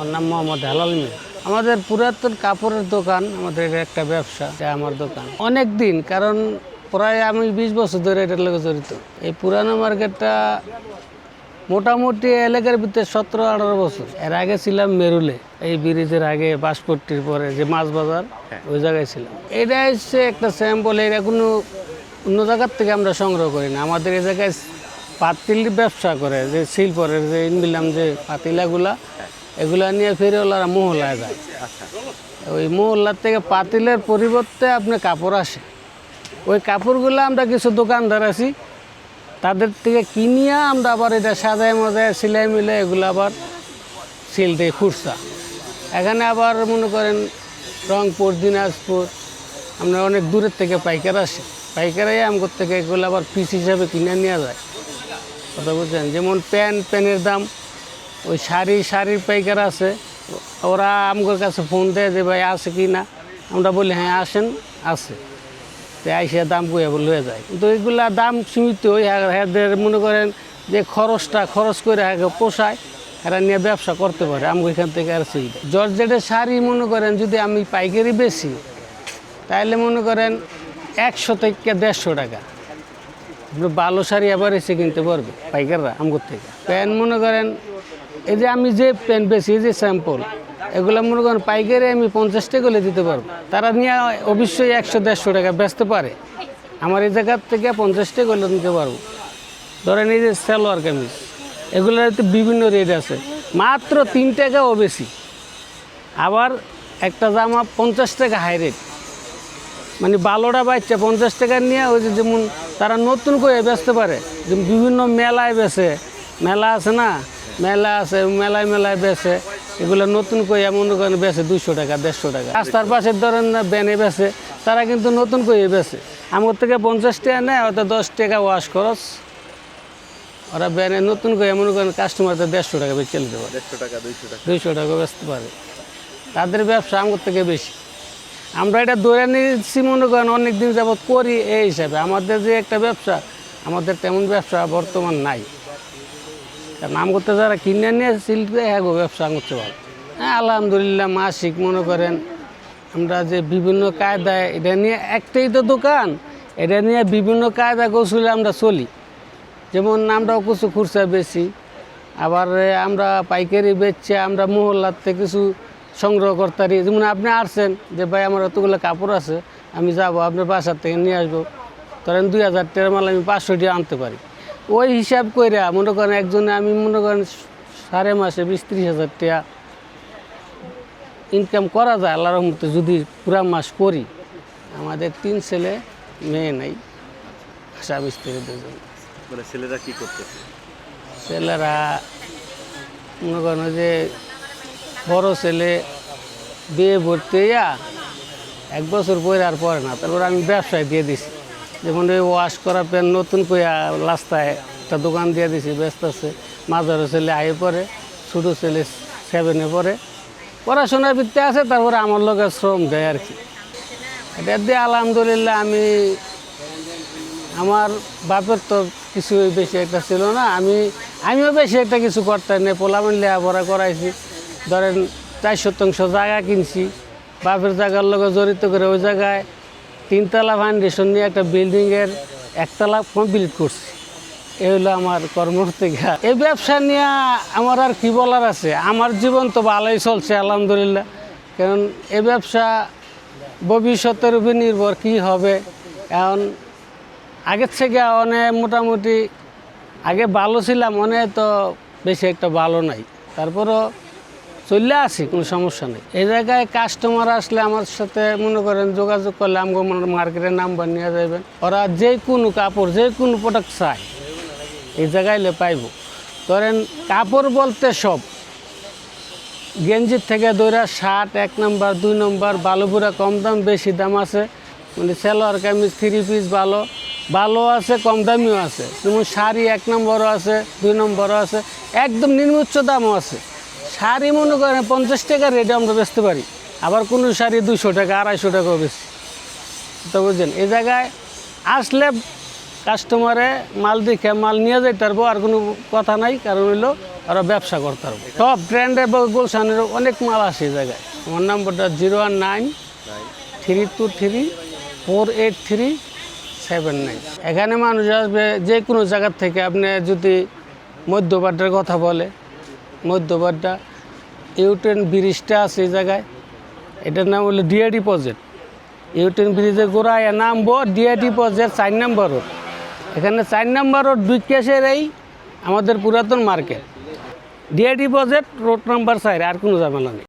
ওর নাম মোহাম্মদ হেলাল মিয়া। আমাদের পুরাতন কাপড়ের দোকান আমাদের এটা একটা ব্যবসা এটা আমার দোকান। অনেক দিন কারণ প্রায় আমি বিশ বছর ধরে এটার লোক জড়িত। এই পুরানো মার্কেটটা মোটামুটি এলাকার ভিতরে সতেরো আঠারো বছর। এর আগে ছিলাম মেরুলে এই ব্রিজের আগে বাসপট্টির পরে যে মাছ বাজার ওই জায়গায় ছিলাম। এটা হচ্ছে একটা স্যাম্পল এটা কোনো অন্য জায়গার থেকে আমরা সংগ্রহ করি না। আমাদের এই জায়গায় পাতিল ব্যবসা করে যে শিল্পের যে ইনবিলাম যে পাতিলাগুলা এগুলা নিয়ে ফেরিওয়ালারা মহলায় যায়। ওই মহল্লার থেকে পাতিলের পরিবর্তে আপনার কাপড় আসে। ওই কাপড়গুলো আমরা কিছু দোকানদার আছি, তাদের থেকে কিনিয়া আমরা আবার এটা সাজায় মজায় সেলাই মিলে এগুলো আবার সিল দিই খুরসা এখানে আবার মনে করেন রংপুর, দিনাজপুর, আমরা অনেক দূরের থেকে পাইকার আসে। পাইকারাই আমগর থেকে এগুলো আবার পিস হিসাবে কিনে নেওয়া যায়। কথা বুঝছেন? যেমন প্যান্ট প্যানের দাম ওই শাড়ি, শাড়ির পাইকার আছে। ওরা আমগর কাছে ফোন দেয় যে, ভাই, আছে কি না? আমরা বলি হ্যাঁ আসেন, আছে। তো আইসে দাম কইয়া বলে হয়ে যায়। কিন্তু এগুলা দাম সীমিত, ওই এদের মনে করেন যে, খরচটা খরচ করে আগে পোষায়, এরা নিয়ে ব্যবসা করতে পারে। আমি এখান থেকে আর সুবিধা জর্জেটের শাড়ি মনে করেন যদি আমি পাইকারি বেশি তাহলে মনে করেন একশো থেকে দেড়শো টাকা। ভালো শাড়ি আবার এসে কিনতে পারবে পাইকাররা আমগর থেকে। প্যান্ট মনে করেন এই যে আমি যে প্যান্ট এই যে স্যাম্পল, এগুলো মনে করেন পাইকারি আমি পঞ্চাশ টাকা দিতে পারব। তারা নিয়ে অবশ্যই একশো, দেড়শো টাকা বেচতে পারে। আমার এই জায়গার থেকে পঞ্চাশ টাকা নিতে পারব। ধরেন এই যে সালোয়ার কামিজ, এগুলোর বিভিন্ন রেট আছে। মাত্র তিন টাকাও বেশি। আবার একটা জামা পঞ্চাশ টাকা হাই রেট মানে বারোটা বাচ্চা পঞ্চাশ টাকা নিয়ে ওই যে যেমন তারা নতুন করে বেচতে পারে। যেমন বিভিন্ন মেলায় বেচে, মেলা আছে না? মেলা আছে মেলায় মেলায় বেচে এগুলো নতুন করে এমন করেন বেচে দুশো টাকা দেড়শো টাকা। রাস্তার পাশের ধরেন না ব্যানে বেচে তারা কিন্তু নতুন করে বেচে। আমার থেকে পঞ্চাশ টাকা নেয় হয়তো দশ টাকা ওয়াশ খরচ। ওরা ব্যানে নতুন করে মনে করেন কাস্টমারদের দেড়শো টাকা বেচে দিতে পারে দেড়শো টাকা দুইশো টাকা। দুইশো টাকা বেচতে পারে। তাদের ব্যবসা আমার থেকে বেশি। আমরা এটা ধরে নিচ্ছি মনে করেন অনেক দিন যাবৎ করি এই হিসাবে। আমাদের যে একটা ব্যবসা আমাদের তেমন ব্যবসা বর্তমান নাই। আম করতে যারা কিনে নিয়ে শিল্পে হ্যাঁ ব্যবসা করতে ভালো। হ্যাঁ আলহামদুলিল্লাহ, মাসিক মনে করেন, আমরা যে বিভিন্ন কায়দায়, এটা নিয়ে একটাই তো দোকান, এটা নিয়ে বিভিন্ন কায়দা কৌশলে আমরা চলি। যেমন আমরাও কিছু খুরসা বেশি আবার আমরা পাইকারি বেচছে আমরা মহল্লার থেকে কিছু সংগ্রহ করতে পারি। যেমন আপনি আসছেন যে, ভাই, আমার এতগুলো কাপড় আছে, আমি যাব, আপনার বাসার থেকে নিয়ে আসব। ধরেন দুই হাজার টাকার মাল আমি পাঁচশো টাকা আনতে পারি। ওই হিসাব করে মনে করেন একজনে আমি মনে করেন সাড়ে মাসে বিশ ত্রিশ হাজার টাকা ইনকাম করা যায় আল্লাহর রহমতে যদি পুরা মাস করি আমাদের তিন ছেলে মেয়ে নাই স্বামী স্ত্রীদের দুজন মানে ছেলেরা কি করতেছে? ছেলেরা মনে করেন যে বড় ছেলে বিয়ে ভর্তি এক বছর পরে আর পরে না তারপর আমি ব্যবসায় দিয়ে দিছি। যেমন ওই ওয়াশ করা প্যান নতুন কইয়া রাস্তায় একটা দোকান দিয়ে দিছি, ব্যস্ত আছে। মাঝারো ছেলে আয়ে পরে ছোটো ছেলে সেভেনে পরে পড়াশোনার ভিত্তি আছে, তারপরে আমার লোকে শ্রম দেয় আর কি। এটা দিয়ে আলহামদুলিল্লাহ আমি, আমার বাপের তো কিছু বেশি একটা ছিল না। আমি, আমিও বেশি একটা কিছু করতাম না। পোলামেন লেখাপড়া করাইছি। ধরেন চার শতাংশ জায়গা কিনছি। বাপের জায়গার লগে জড়িত করে ওই জায়গায় তিনতলা ফাউন্ডেশন নিয়ে একটা বিল্ডিংয়ের একতলা কমপ্লিট করছি। এই হলো আমার কর্ম থেকে এই ব্যবসা নিয়ে আমার আর কি বলার আছে? আমার জীবন তো ভালোই চলছে, আলহামদুলিল্লাহ। কারণ এ ব্যবসা ভবিষ্যতের উপর নির্ভর কি হবে। এখন আগের থেকে অনেক মোটামুটি আগে ভালো ছিলাম, অনেক তো বেশি একটা ভালো নাই। তারপরও চলে আসি, কোনো সমস্যা নেই। এই জায়গায় কাস্টমার আসলে আমার সাথে মনে করেন যোগাযোগ করলে আমাকে মার্কেটের নাম্বার নিয়ে যাবেন ওরা যে কোনো কাপড়, যে কোনো প্রোডাক্ট চায়, এই জায়গায় পাইব। ধরেন কাপড় বলতে সব। গেঞ্জির থেকে দৈরা শার্ট এক নম্বর, দুই নম্বর বালুপুরা কম দাম, বেশি দাম আছে। মানে সেলোয়ার কামিজ থ্রি পিস ভালো। ভালো আছে, কম দামিও আছে। যেমন শাড়ি এক নম্বরও আছে, দুই নম্বরও আছে। একদম নিম্নোচ্চ দামও আছে। শাড়ি মনে করেন পঞ্চাশ টাকা রেটে আমরা বেচতে পারি। আবার কোনো শাড়ি দুশো টাকা, আড়াইশো টাকাও বেশি তো বুঝছেন, এই জায়গায় আসলে কাস্টমারে মাল দেখে মাল নিয়ে যেতে পারব, আর কোনো কথা নাই, কারণ হইল ওরা ব্যবসা করতে পারব। সব ব্র্যান্ডের বা গুলশানের অনেক মাল আসে এই জায়গায়। আমার নাম্বারটা zero one nine three two three four eight three seven nine. এখানে মানুষ আসবে যে কোনো জায়গার থেকে, আপনি যদি মধ্যবাড্ডার কথা বলে, মধ্যবাড্ডা ইউটেন ব্রিজটা আছে এই জায়গায়। এটার নাম হলো ডিআইডি ডিপোজিট ইউটেন ব্রিজের গোড়ায় নামবো ডিআইডি ডিপোজিট চার নাম্বার রোড এখানে চার নাম্বার রোড দুই কেসের এই আমাদের পুরাতন market DID deposit road number চার, আর কোনো জামেলা নেই।